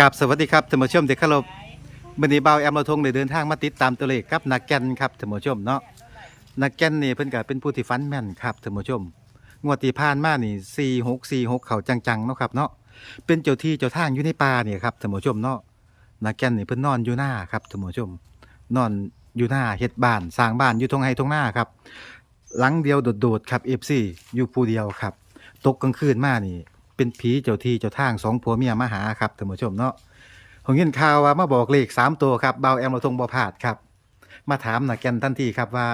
กับสวัสดีครับท่านผู้ชมที่เคารพวันนี้เบาแอมเราทงได้เดินทางมาติดตามตัวเลขครับนักแก่นครับท่านผู้ชมเนาะนักแก่นนี่เพิ่นก็เป็นผู้ที่ฟันแม่นครับท่านผู้ชม งวดที่ผ่านมานี่4 6 4 6เขาจังๆเนาะครับเนาะเป็นเจ้าที่เจ้าทางอยู่ในป่าเนี่ยครับท่านผู้ชมเนาะนักแก่นนี่เพิ่นนอนอยู่หน้าครับท่านผู้ชม นอนอยู่หน้าเฮ็ดบ้านสร้างบ้านอยู่ตรงไห้ตรงหน้าครับหลังเดียวโดดๆครับ FC อยู่ผู้เดียวครับ ตกกลางคืนมานี่ เป็นผีเจ้าที่เจ้าทางสองผัวเมียมาหาครับท่านผู้ชมเนาะผมเห็นข่าวว่ามาบอกเลขสามตัวครับเบาแอมเราทงบ่พลาดครับ มาถามนักแกนทันทีครับว่า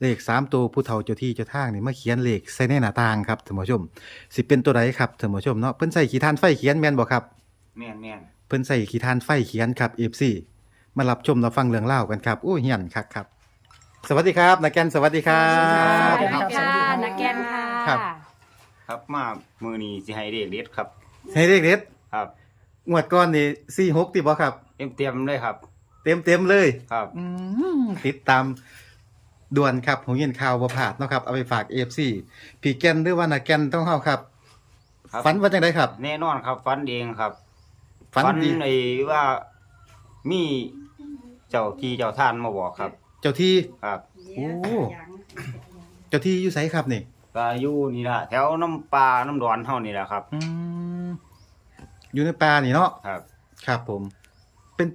เลขสามตัวผู้เฒ่าเจ้าที่เจ้าทางนี่มาเขียนเลขใส่ในหน้าต่างครับท่านผู้ชม สิเป็นตัวใดครับท่านผู้ชมเนาะเพิ่นใส่ขีทานไฟเขียนแม่นบ่ครับแม่นแม่นเพิ่นใส่ขีทานไฟเขียนครับ FC มารับชมรับฟังเรื่องเล่าวกันครับโอ้ยเฮียนคักครับ สวัสดีครับนักแกนสวัสดีครับ สวัสดีค่ะครับนักแกนค่ะ ครับ ครับ มามือนี้สิให้เด็กเด็ดครับ ให้เลขเด็ดครับ งวดก่อนนี่46ติบ่ครับ เต็มเต็มๆเลยครับ เต็มเต็มๆเลย ครับ อืมติดตามด่วนครับผมเห็นข่าวบ่พลาดเนาะครับ เอาไปฝาก AFC พี่แกนหรือว่านาแกนต้องเฮาครับ ครับ ฝันว่าจังไดครับ แน่นอนครับฟันเองครับฝันดี ไอ้ว่ามีเจ้าที่เจ้าท่านมาบอกครับ เจ้าที่ ครับ โอ้ เจ้าที่อยู่ไสครับนี่ ก็อยู่นี่ละแถวน้ำปลาน้ำดอนเท่านี่แหละครับ อืมอยู่ในป่านี่เนาะครับ ครับผม เป็น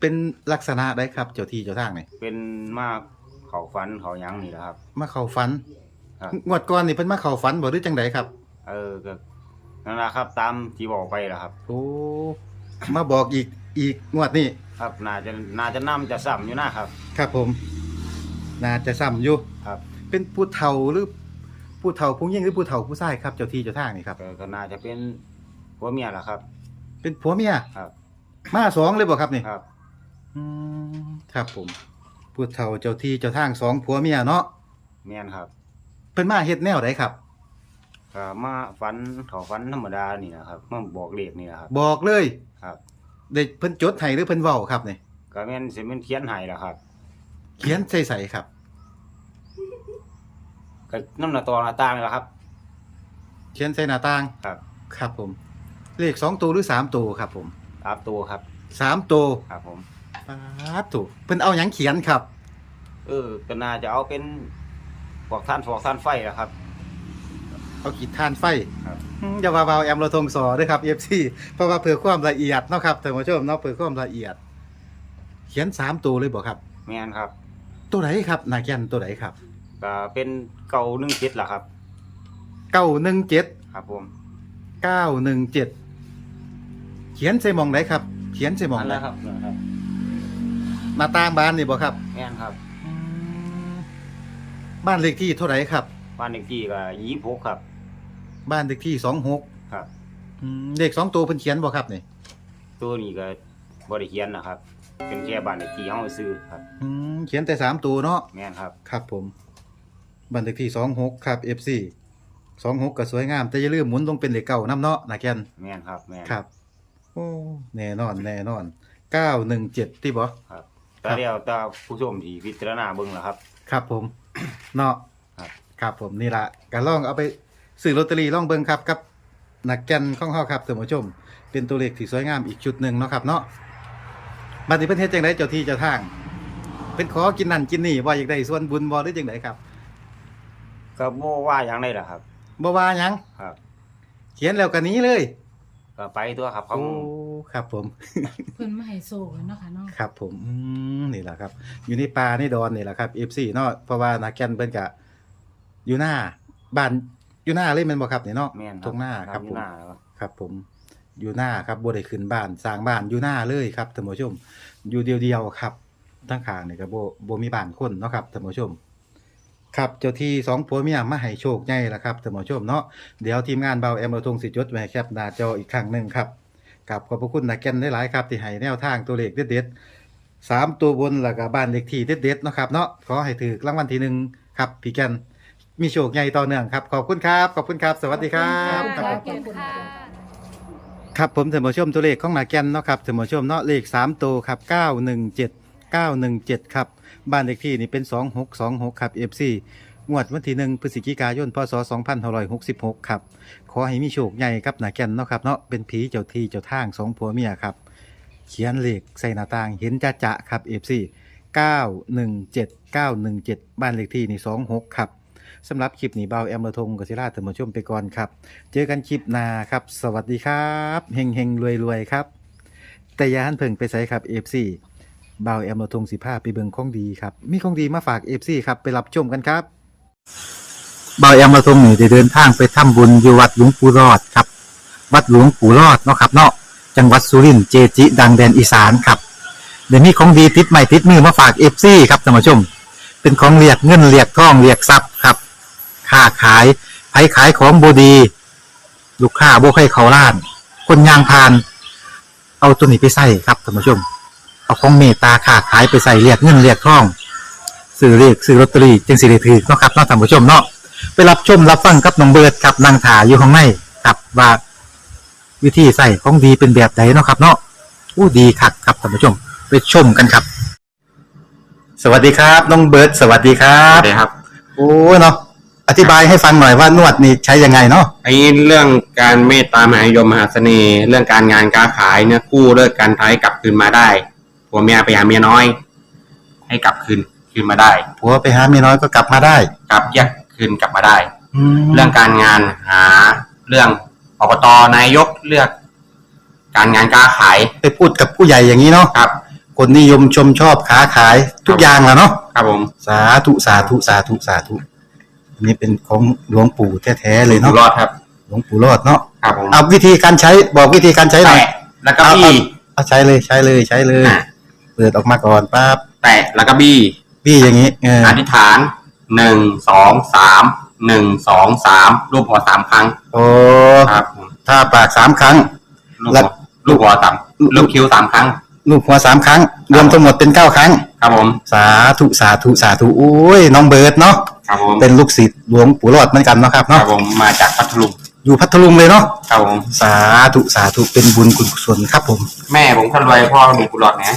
เป็นลักษณะได้ครับ เจ้าที่เจ้าทางนี่เป็นมากเขาฟันเขาหยังนี่แหละครับ มาเข้าฝันครับ งวดก่อนนี่เพิ่นมาเข้าฝันบ่หรือจังไดครับ เออก็นั่นแหละครับ ตามที่บอกไปแหละครับ โอ้มาบอกอีกอีกงวดนี้ครับ น่าจะน่าจะนํจะซ้ำอยู่นะครับ ครับผม น่าจะซ้ำอยู่ครับ เป็นผู้เฒ่าหรือ ผู้เฒ่าผู้ยิ่งหรือผู้เฒ่าผู้ชายครับเจ้าที่เจ้าทางนี่ครับ ก็ก็น่าจะเป็นผัวเมียแหละครับ เป็นผัวเมียครับ มาสองเลยบ่ครับนี่ครับ อืมครับผม ผู้เฒ่าเจ้าที่เจ้าทางสองผัวเมียเนาะแม่นครับเป็นมาเฮ็ดแนวใดครับ ก็มาฝันเขาฝันธรรมดานี่นะครับมาบอกเลขนี่นะครับ บอกเลยครับ ได้เพิ่นจดให้หรือเพิ่นเว้าครับนี่ก็แม่นสิเป็นเขียนให้ล่ะครับ เขียนใส่ๆครับ ก็น้ำหน้าตอหน้าต่างนี่ล่ะครับ เขียนใส่หน้าต่าง ครับ ครับผม เลขสองตัวหรือสามตัวครับผมตามตัวครับ สามตัวครับผม ปาดถูกเพิ่นเอาหยังเขียนครับ เออก็น่าจะเอาเป็นพวกท่านพวกท่านไฟล่ะครับ เอาขีดทานไฟครับ อืมอย่าว่าเบาแอมเราทงสอด้วยครับ FC เพราะว่าเพื่อความละเอียดเนาะครับท่านผู้ชมเนาะเพื่อความละเอียด เขียนสามตัวเลยบอกครับ แม่นครับ ตัวไหนครับนาแกนตัวไหนครับ ก็เป็นเก่าหนึ่งคิดล่ะครับ เก้าหนึ่งเจ็ดครับผมเก้าหนึ่งเจ็ดเขียนใส่หมองไหนครับ เขียนใส่หมองนั่นไหนแหละครับนั่นครับหน้าต่างบ้านนี่บอกครับแม่นครับอืมบ้านเลขที่เท่าไหร่ครับ บ้านเลขที่ก็ยี่หกครับ บ้านเลขที่สองหกครับ เลขสองตัวเพิ่นเขียนบอกครับนี่ตัวนี้ก็บริเขียนนะครับ เป็นแค่บ้านเลขที่เฮาซื้อครับ อืมเขียนแต่สามตัวเนาะแม่นครับ ครับผม บ้านเลขที่สองหกครับ FC สองหกก็สวยงาม แต่อย่าลืมหมุนลงเป็นเลขเก้าน้ำเนาะนาแกนแม่นครับแม่นครับ โอ้แน่นอนแน่นอนเก้าหนึ่งเจ็ดที่บอครับแต่เดียวแต่ผู้ชมที่พิจารณาเบิ่งล่ะครับ ครับผม เนาะครับ ครับผมนี่ละการล่องเอาไปซื้อลอตเตอรี่ล่องเบิงครับกับนักแกนข้องเฮาครับท่านผู้ชม เป็นตัวเลขที่สวยงามอีกชุดหนึ่งเนาะครับ เนาะบัดนี้เพิ่นเฮ็ดจังไดเจ้าที่เจ้าทาง เป็นขอกินนั่นกินนี่ว่าอยากได้ส่วนบุญบ่หรือจังไดครับ ก็บ่ว่าอย่างไรล่ะครับ บ่ว่าหยังครับ เขียนแล้วก็หนี้เลย ก็ไปตัวครับเขาโอ้ ครับผม เพิ่นมาให้โซ่กันเนาะค่ะเนาะครับผมอืมนี่แหละครับ อยู่ในป่าในดอนนี่แหละครับ FC เนาะเพราะว่านาแกนเพิ่นก็อยู่หน้าบ้านอยู่หน้าเลยแม่นบ่ครับนี่เนาะแม่นตรงหน้าครับอผยู่มหน้าครับครับผมอยู่หน้าครับบ่ได้ขึ้นบ้านสร้างบ้านอยู่หน้าเลยครับท่านผู้ชม อยู่เดียวๆครับทั้งข้างนี่ก็บ่บ่มีบ้านคนเนาะครับท่านผู้ชม ครับเจ้าที่สองผัวเมียมาให้โชคใหญ่ละครับท่านผู้ชมเนาะเดี๋ยวทีมงานเบาแอมเราทงสิจดไว้ให้แคปหน้าจออีกครั้งหนึ่งครับกับขอบพระคุณนักแกนได้หลายๆครับที่ให้แนวทางตัวเลขเด็ดๆสามตัวบนแล้วก็บ้านเลขที่เด็ดๆเนาะครับเนาะขอให้ถือรางวัลที่หนึ่งครับพี่แกนมีโชคใหญ่ต่อเนื่องครับขอบคุณครับขอบคุณครับ สวัสดีครับขอบครับคุณค่ะ ครับผมท่านผู้ชมตัวเลขของนาแกนเนาะครับท่านผู้ชมเนาะเลข 3 ตัวครับ 917 917 ครับ บ้านเลขที่นี่เป็น2626ครับ FC งวดวันที่1พฤศจิกายนพศ2566ครับขอให้มีโชคใหญ่ครับหนาแก่นเนาะครับเนาะเป็นผีเจ้าที่เจ้าทางสองผัวเมียครับ เขียนเลขใส่หน้าต่างเห็นจะจะครับ FC 917 917 บ้านเลขที่นี่26ครับสำหรับคลิปนี้เบาแอมระทงกศิราท่านผู้ชมไปก่อนครับ เจอกันคลิปหน้าครับ สวัสดีครับ เฮงเฮงรวยรวยครับ แต่อยาหันเพิ่งไปใส่ครับ FC เบาแอมระทงสิภาไปเบิงของดีครับ มีของดีมาฝาก FC ครับ ไปรับชมกันครับเบาแอมระทงนี่ได้เดินทางไปทำบุญอยู่วัดหลวงปู่รอดครับ วัดหลวงปู่รอดเนาะครับเนาะจังหวัดสุรินทร์เจจิ ดังแดนอีสานครับเดี๋ยวนี้ของดีติดใหม่ติดมือมาฝาก FC ครับท่านผู้ชม เป็นของเรียกเงินเรียกทองเรียกทรัพย์ครับค้าขายไผขายของบดี ลูกค้าบ่ให้เขาล้าน คนยางพาน เอาตัวนี้ไปใส่ครับท่านผู้ชม เอาของเมตตาค้าขายไปใส่เรียกเงินเรียกทองซื้อเรียกซื้อลอตเตอรี่จึงสิได้ถือเนาะครับเนาะท่านผู้ชมเนาะไปรับชมรับฟังกับน้องเบิร์ดครับนางถาอยู่ข้างในครับว่าวิธีใส่ของดีเป็นแบบไหนเนาะครับ เนาะอู้ดีคักครับท่านผู้ชม ไปชมกันครับ สวัสดีครับน้องเบิร์ดสวัสดีครัครับบครับโอ้เนาะอธิบายให้ฟังหน่อยว่านวดนี่ใช้ยังไงเนาะไอ้เรื่องการเมตตามหานิยมมหาเสน่ห์เรื่องการงานการขายเนี่ยกู้เลิกการท้ายกลับคืนมาได้ ผัวเมียไปหาเมียน้อย ให้กลับคืนคืนมาได้ ผัวไปหาเมียน้อยก็กลับมาได้กลับแยกคืนกลับมาได้แล้เรื่วองการงานหาเรื่องอบตนายกเลือก การงานการขายไปพูดกับผู้ใหญ่อย่างนี้เนาะครับ คนนิยมชมชอบค้าขายทุกอย่างแหละเนาะครับผมสาธุสาธุสาธุสาธุอันนี้เป็นของหลวงปู่แท้ๆเลยอยู่เนาะรอดครับ หลวงปู่รอดเนาะครับผมเอาวิธีการใช้บอกวิธีการใช้หน่อยแตะแล้วก็บี้เอาใช้เลยใช้เลยใช้เลยอะ เปิดออกมาก่อนปั๊บแตะแล้วก็บี้พี่อย่างนี้เอออธิษฐานหนึ่งสองสามหนึ่งสองสามรูปหัวสามครั้งโอ้ครับผมถ้าปากสามครั้ง ลูกแล้หัววลูกหัวสามลูกคิ้วสามครั้ง ลูกหัวสามครั้ง รวมทั้งหมดเป็นเก้าครั้ง ครับผม สาธุสาธุสาธุโอ้ยน้องเบิร์ดเนาะครับผมเป็นลูกศิษย์หลวงปู่รอดเหมือนกันเนาะครับครัเนาะบผมมาจากพัทลุงอยู่พัทลุงเลยเนาะครับผมสาธุสาธุเป็นบุญกุศลครับผม แม่ผมคนรวยพ่อมีกุหลาบนะ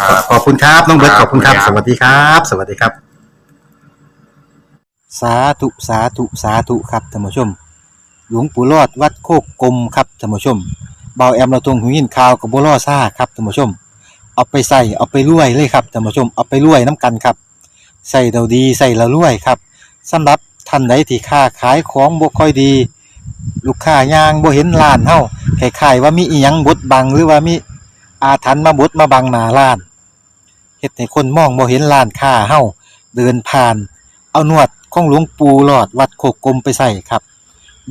ครับ ขอบคุณครับน้องเบิร์ตคขรับอบคุณครับขอบสคุณครับวัสดีครับ สวัสดีครับ สาธุสาธุสาธุครับท่านผู้ชม หลวงปู่รอดวัดโคกกลมครับท่านผู้ชมเบาแอมเราตรงหูยินข่าวกับบัวล่อซ่าครับท่านผู้ชม เอาไปใส่เอาไปรวยเลยครับท่านผู้ชมเอาไปรวยน้ำกันครับใส่เราดีใส่เรารวยครับสำหรับท่านใดที่ค้าขายของบ่ค่อยดี ลูกค้ายางบ่เห็นร้านเฮาคล้ายๆว่ามีอีหยังบดบังหรือว่ามีอาถรรพ์มาบดมาบังหน้าร้าน เฮ็ดให้คนมองบ่เห็นร้านค้าเฮาเดินผ่าน เอานวดของหลวงปู่หลอดวัดโคกกลมไปใส่ครับ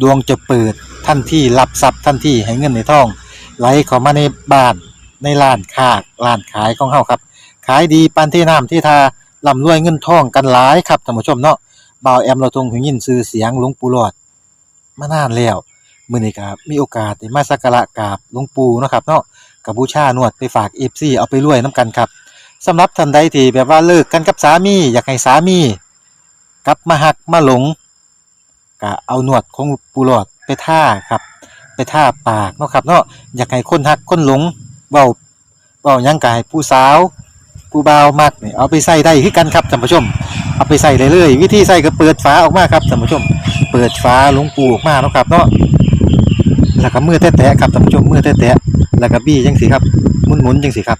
ดวงจะเปิดทันที่รับทรัพย์ทันที่ให้เงินในทอง ไหลเข้ามาในบ้านในร้านค้าร้านขายของเฮาครับ ขายดีปานที่น้ำที่ทาร่ำรวยเงินทองกันหลายครับท่านผู้ชมเนาะบ่าวแอมเราทงหูยินชื่อเสียงหลวงปู่หลอดมานานแล้วมื้อนี้ก็มีโอกาสได้มาสักการะกราบหลวงปู่เนาะครับเนาะกับบูชานวดไปฝาก FC เอาไปรวยน้ำกันครับ สำหรับท่านใดที่แบบว่าเลิกกันกับสามี อยากให้สามีกลับมาหักมาหลงก็เอาหนวดของปูหลอดไปท่าครับ ไปท่าปากเนาะครับเนาะอยากให้คนหักคนหลงเบาเบายังกายผู้สาวผู้บ่าวมักเนี่ยเอาไปใส่ได้คือกันครับท่านผู้ชม เอาไปใส่เลยเลยวิธีใส่ก็เปิดฝาออกมาครับท่านผู้ชม เปิดฝาหลวงปูออกมาเนาะครับเนาะแล้วก็มือแตะๆครับท่านผู้ชมมือแตะๆแล้วก็บี้จังสิครับหมุนๆจังสิครับ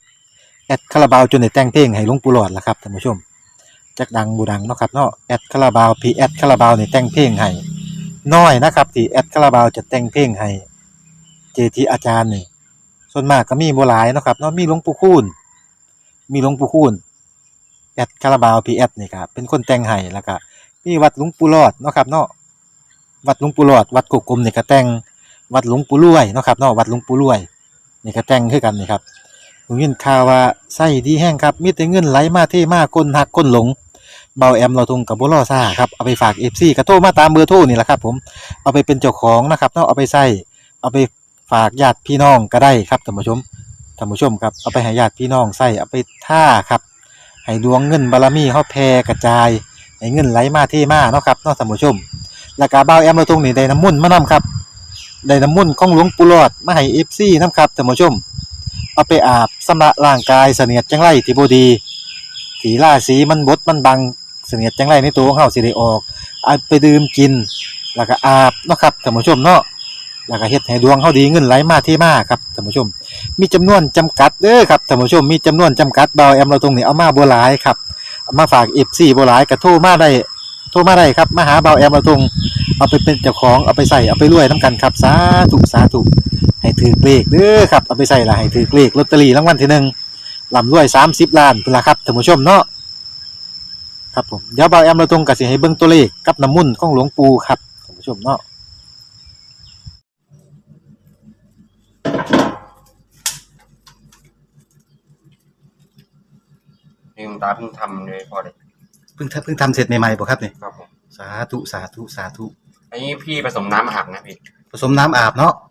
แอดคาราบาวจนได้แต่งเพลงให้หลวงปู่หลอดละครับท่านผู้ชมจักดังบูดังเนาะครับเนาะแอดคาราบาวพีแอดคาราบาวนี่แต่งเพลงให้น้อยนะครับที่แอดคาราบาวจะแต่งเพลงให้เจทีอาจารย์นี่ส่วนมากก็มีบ่หลายเนาะครับเนาะมีหลวงปู่คูณมีหลวงปู่คูณแอดคาราบาวพีแอดนี่ครับเป็นคนแต่งให้แล้วก็มีวัดหลวงปู่รอดเนาะครับเนาะวัดหลวงปู่รอด วัดกุกกลมนี่ก็แต่งวัดหลวงปู่รวยเนาะครับเนาะวัดหลวงปู่รวยนี่ก็แต่งคือกันนี่ครับ ผมยินข่าวว่าไส้ดีแห้งครับ มีแต่เงินไหลมาเทมาคนหักคนหลง เบาแอมเราทงกับบ่รอซ่าครับ เอาไปฝาก FC ก็โทรมาตามเบอร์โทรนี่แหละครับ ผม เอาไปเป็นเจ้าของนะครับเนาะเอาไปใส่เอาไปฝากญาติพี่น้องก็ได้ครับท่านผู้ชมท่านผู้ชมครับเอาไปให้ญาติพี่น้องใส่เอาไปท่าครับให้ดวงเงินบารมีเฮาแผ่กระจายให้เงินไหลมาเทมาเนาะครับเนาะท่านผู้ชมแล้วก็บ่าแอมเราตรงนี้ได้น้ำมุ่นมานํครับได้น้ำมุ่นของหลวงปู่หลอดมาให้ FC นํครับท่านผู้ชม เอาไปอาบสำระร่างกายเสนียดจังไรที่บ่ดีที่ราศีมันบดมันบังเสนียดจังไรในตัวของเฮาสิได้ออกเอาไปดื่มกิน แล้วก็อาบเนาะครับท่านผู้ชมเนาะแล้วก็เฮ็ดให้ดวงเฮาดีเงินไหลมาเทมาครับท่านผู้ชม มีจำนวนจำกัดเด้อครับท่านผู้ชมมีจำนวนจำกัดเบาแอมเราตรงนี้เอามาบ่หลายครับมาฝาก FC บ่หลายก็โทรมาได้โทรมาได้ครับมาหาเบาแอมเราตรงเอาไปเป็นเจ้าของเอาไปใส่เอาไปรวยนํกันครับสาธุสาธุ ให้ถือเลขเด้อครับเอาไปใส่ละให้ถือเลขลอตเตอรี่รางวัลที่หนึ่งลำรวย30ล้านพุ่นละครับท่านผู้ชมเนาะครับผมเดี๋ยวเบาแอมเราตรงก็สิให้เบิ่งตัวเลขกับน้ำมุ่นต์ของหลวงปู่ครับท่านผู้ชมเนาะนี่คุณตาเพิ่งทำเลยพอเลยเพิ่งทำเพิ่งทำเสร็จใหม่ๆบ่ครับนี่ครับผมสาธุสาธุสาธุอันนี้พี่ผสมน้ำอาบนะพี่ผสมน้ำอาบเนาะครับ